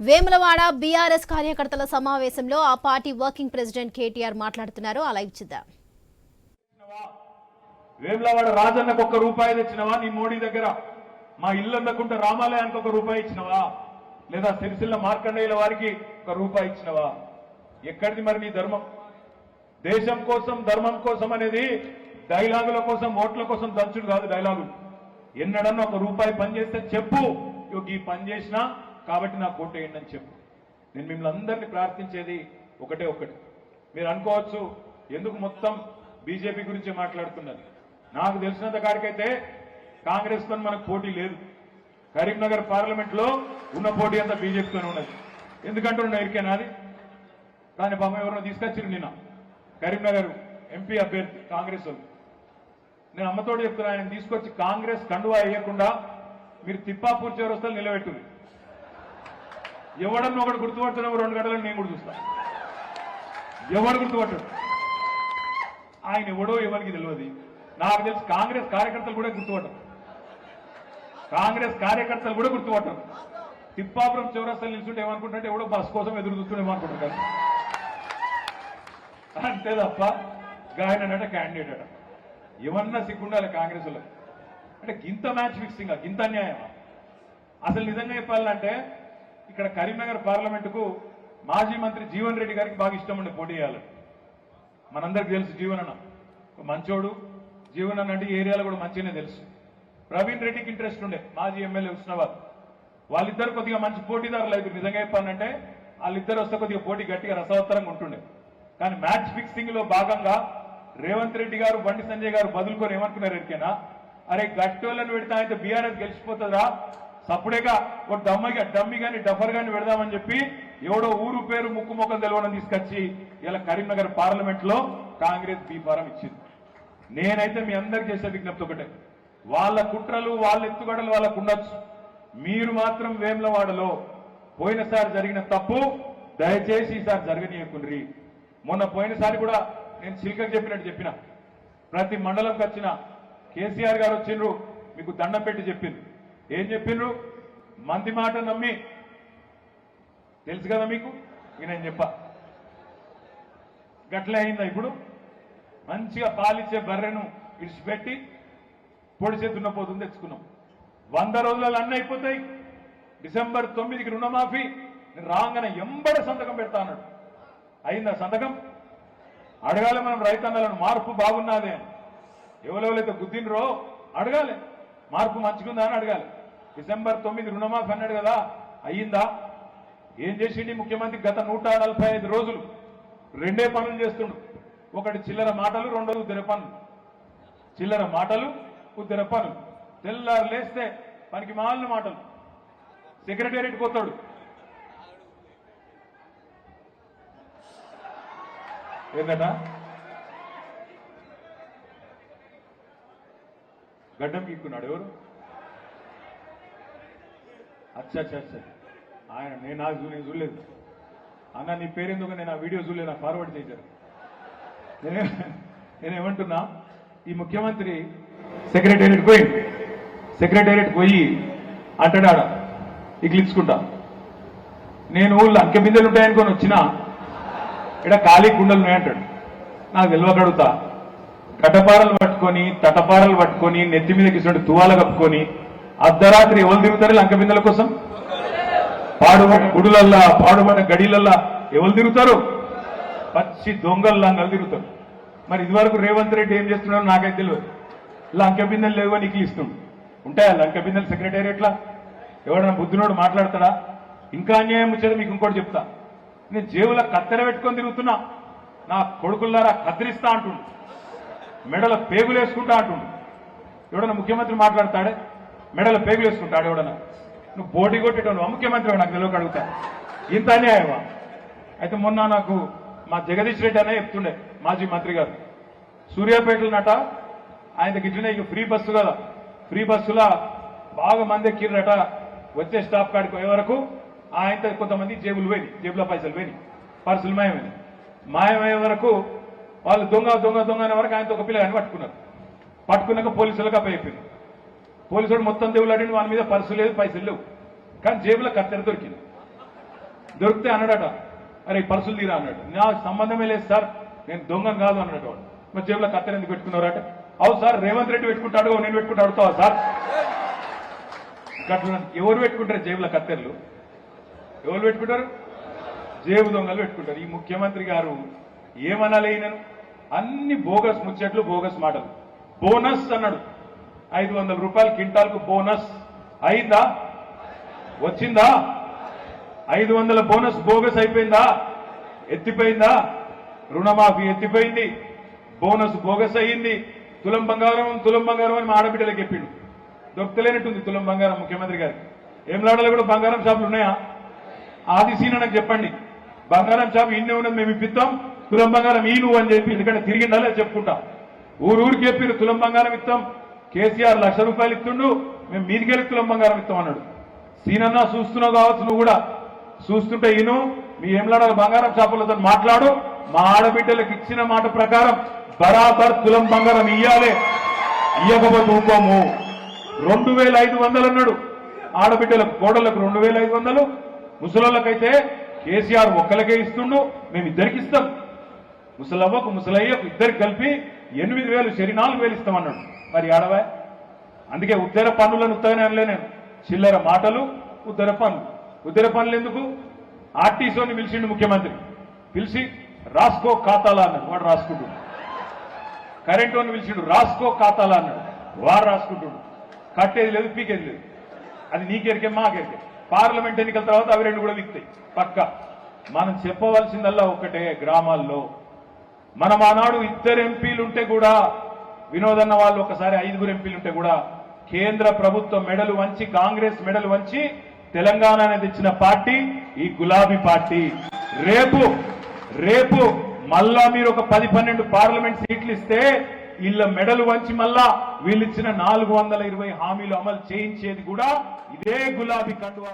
Vemulawada BRS కార్యకర్తల సమావేశంలో ఆ పార్టీ వర్కింగ్ ప్రెసిడెంట్ కేటీఆర్ మాట్లాడుతున్నారు. అలా లైవ్ వేములవాడ రాజన్నకు ఒక్క రూపాయి తెచ్చినవా? నీ మోడీ దగ్గర. మా ఇల్లు అందకుంటే రామాలయానికి ఒక రూపాయి ఇచ్చినవా? లేదా సిరిసిల్ల మార్కండేయుల వారికి ఒక రూపాయి ఇచ్చినవా? ఎక్కడిది మరి నీ ధర్మం? దేశం కోసం ధర్మం కోసం అనేది డైలాగుల కోసం ఓట్ల కోసం దంచుడు కాదు డైలాగులు. ఎన్నడన్నా ఒక రూపాయి పనిచేస్తే చెప్పు. ఈ పని చేసినా కాబట్టి నా కోట వేయండి అని చెప్పు. నేను మిమ్మల్ని అందరినీ ప్రార్థించేది ఒకటే ఒకటి మీరు అనుకోవచ్చు ఎందుకు మొత్తం బీజేపీ గురించి మాట్లాడుతున్నది? నాకు తెలిసినంత కాడికైతే కాంగ్రెస్తో మనకు పోటీ లేదు. కరీంనగర్ పార్లమెంట్లో ఉన్న పోటీ అంతా బీజేపీతోనే ఉన్నది. ఎందుకంటే ఎరికేనా అది? దాని బొమ్మ ఎవరినో తీసుకొచ్చారు నిన్న. కరీంనగర్ ఎంపీ అభ్యర్థి కాంగ్రెస్ వాళ్ళు. నేను అమ్మతోడు చెప్తున్నా ఆయన తీసుకొచ్చి కాంగ్రెస్ కండువా వేయకుండా మీరు తిప్పాపూర్ చివరస్తలు నిలబెట్టుంది ఎవడన్నా ఒకటి గుర్తుపడుతున్నావు రెండు గంటలకు నేను కూడా చూస్తా. ఎవడు గుర్తుపట్టడు? ఆయన ఎవడో ఎవరికి తెలియదు. నాకు తెలిసి కాంగ్రెస్ కార్యకర్తలు కూడా గుర్తుపట్టరు. కాంగ్రెస్ కార్యకర్తలు కూడా గుర్తుపట్టరు. తిప్పాపురం చౌరస్తలు నిల్చుంటే ఏమనుకుంటుంటే ఎవడో బస్ కోసం ఎదురు చూస్తుండే అనుకుంటారు అంతే తప్ప గాయన అంటే క్యాండిడేట్ అట. ఏమన్నా సిగ్గుండాలి కాంగ్రెస్ వాళ్ళకి. అంటే గింత మ్యాచ్ ఫిక్సింగ్ గింత అన్యాయమా? అసలు నిజంగా చెప్పాలంటే ఇక్కడ కరీంనగర్ పార్లమెంటుకు మాజీ మంత్రి జీవన్ రెడ్డి గారికి బాగా ఇష్టం ఉండే పోటీ చేయాలని మనందరికి తెలుసు జీవన్ అన్న. మంచోడు. జీవన్ అన్న అంటే ఏరియాలో కూడా మంచిగానే తెలుసు. ప్రవీణ్ రెడ్డికి ఇంట్రెస్ట్ ఉండే. మాజీ ఎమ్మెల్యే ఉస్నాబాద్ వాళ్ళిద్దరు కొద్దిగా మంచి పోటీదారులు అయితే నిజంగా చెప్పానంటే వాళ్ళిద్దరు వస్తే కొద్దిగా పోటీ గట్టిగా రసవత్తరంగా ఉంటుండే. కానీ మ్యాచ్ ఫిక్సింగ్లో భాగంగా రేవంత్ రెడ్డి గారు బండి సంజయ్ గారు బదులుకొని ఏమనుకున్నారు ఎరికేనా అరే గట్టోళ్ళని పెడితే అయితే బీఆర్ఎస్ గెలిచిపోతుందా సప్పుడేగా ఒక డమ్మిగా డమ్మి కానీ డఫర్ కానీ పెడదామని చెప్పి ఎవడో ఊరు పేరు ముక్కు ముఖం తెలవడం తీసుకొచ్చి ఇలా కరీంనగర్ పార్లమెంట్లో కాంగ్రెస్ బీఫారం ఇచ్చింది. నేనైతే మీ అందరికి చేసే విజ్ఞప్తి ఒకటే. వాళ్ళ కుట్రలు వాళ్ళ ఎత్తుగడలు వాళ్ళకు ఉండొచ్చు. మీరు మాత్రం వేములవాడలో పోయినసారి జరిగిన తప్పు దయచేసి ఈసారి జరగనీయకుండ్రి. మొన్న పోయినసారి కూడా నేను చిల్కకు చెప్పినట్టు చెప్పిన. ప్రతి మండలంకి వచ్చిన కేసీఆర్ గారు వచ్చిండ్రు మీకు దండం పెట్టి చెప్పింది. ఏం చెప్పిండ్రు? మంది మాట నమ్మి. తెలుసు కదా మీకు? ఇక నేను చెప్పా? గట్లే అయిందా ఇప్పుడు? మంచిగా పాలిచ్చే బర్రెను ఇడిచిపెట్టి చేతున్న పోతుంది తెచ్చుకున్నాం. వంద రోజులలో అన్నీ అయిపోతాయి. డిసెంబర్ తొమ్మిదికి రుణమాఫీ. రాగానే ఎంబడ సంతకం పెడతా అన్నాడు. అయిందా సంతకం? అడగాలి మనం రైతన్నలను మార్పు బాగున్నాదే అని. ఎవరెవరైతే గుద్దినరో అడగాలి. మార్పు మంచిగుందా అని అడగాలి. డిసెంబర్ తొమ్మిది రుణమాఫీ అన్నాడు కదా అయ్యిందా? ఏం చేసిండి ముఖ్యమంత్రి? గత నూట నలభై ఐదు రోజులు రెండే పనులు చేస్తుండు. ఒకటి చిల్లర మాటలు రెండోది ఉద్దర పనులు. చిల్లర మాటలు ఉద్దర పనులు. తెల్లారు లేస్తే పనికి మాలిన మాటలు. సెక్రటేరియట్ పోతాడు. ఏందట? గడ్డం గీక్కున్నాడు ఎవరు? అచ్చా అచ్చా అచ్చా. ఆయన నేను నాకు నేను చూడలేదు. అన్న నీ పేరెందుకు నేను ఆ వీడియో చూడలేదు నాకు ఫార్వర్డ్ చేశారు. నేనేమంటున్నా ఈ ముఖ్యమంత్రి సెక్రటేరియట్ పోయి సెక్రటేరియట్ పోయి అంటాడాడ ఆడ ఇగిలించుకుంటా నేను ఊళ్ళో అంకె బిందెలు ఉంటాయనుకొని వచ్చినా ఇక్కడ ఖాళీ కుండలు ఉన్నాయంటాడు. నాకు తెలియకడుగుతా కటపారలు పట్టుకొని తటపారలు పట్టుకొని నెత్తి మీద కిసినట్టు తువాల కప్పుకొని అర్ధరాత్రి ఎవరు తిరుగుతారు లంక బిందెల కోసం? పాడుబడ్డ గుడులల్లా పాడుబడ్డ గడిలల్లా ఎవరు తిరుగుతారు? పచ్చి దొంగల్లా తిరుగుతారు. మరి ఇదివరకు రేవంత్ రెడ్డి ఏం చేస్తున్నాడో నాకైతే తెలియదు. లంక బిందెలు లేవు నీకు ఇస్తుండు. ఉంటాయా లంక బిందెలు సెక్రటేరియట్లా? ఎవడన్నా బుద్ధునోడు మాట్లాడతాడా? ఇంకా అన్యాయం వచ్చేది మీకు ఇంకోటి చెప్తా. నేను జేబుల కత్తెర పెట్టుకొని తిరుగుతున్నా. నా కొడుకుల్లారా కత్తిరిస్తా అంటుండు. మెడల పేగులు వేసుకుంటా అంటుండు. ఎవడన్నా ముఖ్యమంత్రి మాట్లాడతాడే? మెడల పేగులు వేసుకుంటాడు ఎవడన్నా? నువ్వు పోటీ కొట్టేటోను ముఖ్యమంత్రి నాకు తెలియక అడుగుతా. ఇంత అన్యాయమా? అయితే మొన్న నాకు మా జగదీష్ రెడ్డి అనే చెప్తుండే మాజీ మంత్రి గారు. సూర్యాపేటలు నట ఆయనకి ఇట్లనే ఇక ఫ్రీ బస్సు కదా. ఫ్రీ బస్సులా బాగా మంది ఎక్కిరట వచ్చే స్టాప్ కాడికి పోయే వరకు ఆయనతో కొంతమంది జేబులు పోయి జేబులో పైసలు పోయి పర్సులు మాయమని మాయమయ్యే వరకు వాళ్ళు దొంగ దొంగ దొంగ అనే వరకు ఆయనతో ఒక పిల్లగాని పట్టుకున్నారు పట్టుకున్నాక పోలీసులకు అప్పయిపోయింది పోలీసుడు మొత్తం దేవుళ్ళు దేవులాడి వాళ్ళ మీద పర్సు లేదు పైసలు లేవు. కానీ జేబులో కత్తెర దొరికింది. దొరికితే అన్నాడట అరే పర్సులు తీరా అన్నాడు. నా సంబంధమే లేదు సార్ నేను దొంగను కాదు అన్నాడు వాడు. మరి జేబులో కత్తెర ఎందుకు పెట్టుకున్నారట? అవు సార్ రేవంత్ రెడ్డి పెట్టుకుంటాడు నేను పెట్టుకుంటా అడుగుతావా సార్? గట్ల ఎవరు పెట్టుకుంటారు జేబులో కత్తెరలు? ఎవరు పెట్టుకుంటారు? జేబు దొంగలు పెట్టుకుంటారు. ఈ ముఖ్యమంత్రి గారు ఏమనాలి అన్ని బోగస్ ముచ్చట్లు బోగస్ మాటలు. బోనస్ అన్నాడు. ఐదు వందల రూపాయలు క్వింటాల్కు బోనస్. అయిందా? వచ్చిందా? ఐదు వందల బోనస్ బోగస్ అయిపోయిందా? ఎత్తిపోయిందా? రుణమాఫీ ఎత్తిపోయింది. బోనస్ బోగస్ అయ్యింది. తులం బంగారం తులం బంగారం అని మా ఆడబిడ్డలకు చెప్పిండు. దొరకలేనట్టుంది తులం బంగారం ముఖ్యమంత్రి గారికి. ఏంలాడలో కూడా బంగారం షాపులు ఉన్నాయా? ఆది సీన్ నాకు చెప్పండి. బంగారం షాప్ ఇన్నే ఉన్నది మేము ఇప్పిస్తాం. తులం బంగారం ఈ నువ్వు అని చెప్పి ఎందుకంటే తిరిగిండాలే చెప్పుకుంటా. ఊరు చెప్పిరు తులం బంగారం ఇస్తాం కేసీఆర్ లక్ష రూపాయలు ఇస్తుండు మేము మీదికెళ్ళి తులం బంగారం ఇస్తాం అన్నాడు. సీనన్నా చూస్తున్నావు కావచ్చు నువ్వు కూడా. చూస్తుంటే ఈను మీ ఏంలాడ బంగారం షాపులతో మాట్లాడు. మా ఆడబిడ్డలకు ఇచ్చిన మాట ప్రకారం బరాబర్ తులం బంగారం ఇయ్యాలే. ఇయ్యకపోతే ఊకోము. రెండు వేల ఐదు వందలు అన్నాడు. ఆడబిడ్డలకు కోడలకు రెండు వేల ఐదు వందలు. ముసలోళ్ళకైతే కేసీఆర్ ఒక్కలకే ఇస్తుండు. మేము ఇద్దరికి ఇస్తాం. ముసలవ్వకు ముసలయ్యకు ఇద్దరికి కలిపి ఎనిమిది వేలు శరి నాలుగు వేలు ఇస్తామన్నాడు. మరి ఆడవా? అందుకే ఉద్దర పన్నులను ఉత్తగానే అనలే నేను. చిల్లర మాటలు ఉద్దర పన్ను. ఉద్దర పనులు ఎందుకు? ఆర్టీసీని పిలిచిండు ముఖ్యమంత్రి. పిలిచి రాసుకో ఖాతాలా అన్నాడు. వాడు రాసుకుంటుడు. కరెంట్ అని పిలిచిండు రాసుకో ఖాతాలా అన్నాడు. వాడు రాసుకుంటుడు. కట్టేది లేదు పీకేది లేదు. అది నీకెరికే మాకెరికే పార్లమెంట్ ఎన్నికల తర్వాత అవి రెండు కూడా విక్తాయి. పక్క. మనం చెప్పవలసిందల్లా ఒక్కటే గ్రామాల్లో మనం ఆనాడు ఇద్దరు ఎంపీలు ఉంటే కూడా వినోదన్న వాళ్ళు ఒకసారి ఐదుగురు ఎంపీలు ఉంటే కూడా కేంద్ర ప్రభుత్వం మెడలు వంచి కాంగ్రెస్ మెడలు వంచి తెలంగాణ అనేది ఇచ్చిన పార్టీ ఈ గులాబీ పార్టీ. రేపు రేపు మళ్ళా మీరు ఒక పది పన్నెండు పార్లమెంట్ సీట్లు ఇస్తే వీళ్ళ మెడలు వంచి మళ్ళా వీళ్ళిచ్చిన నాలుగు వందల ఇరవై హామీలు అమలు చేయించేది కూడా ఇదే గులాబీ కండువా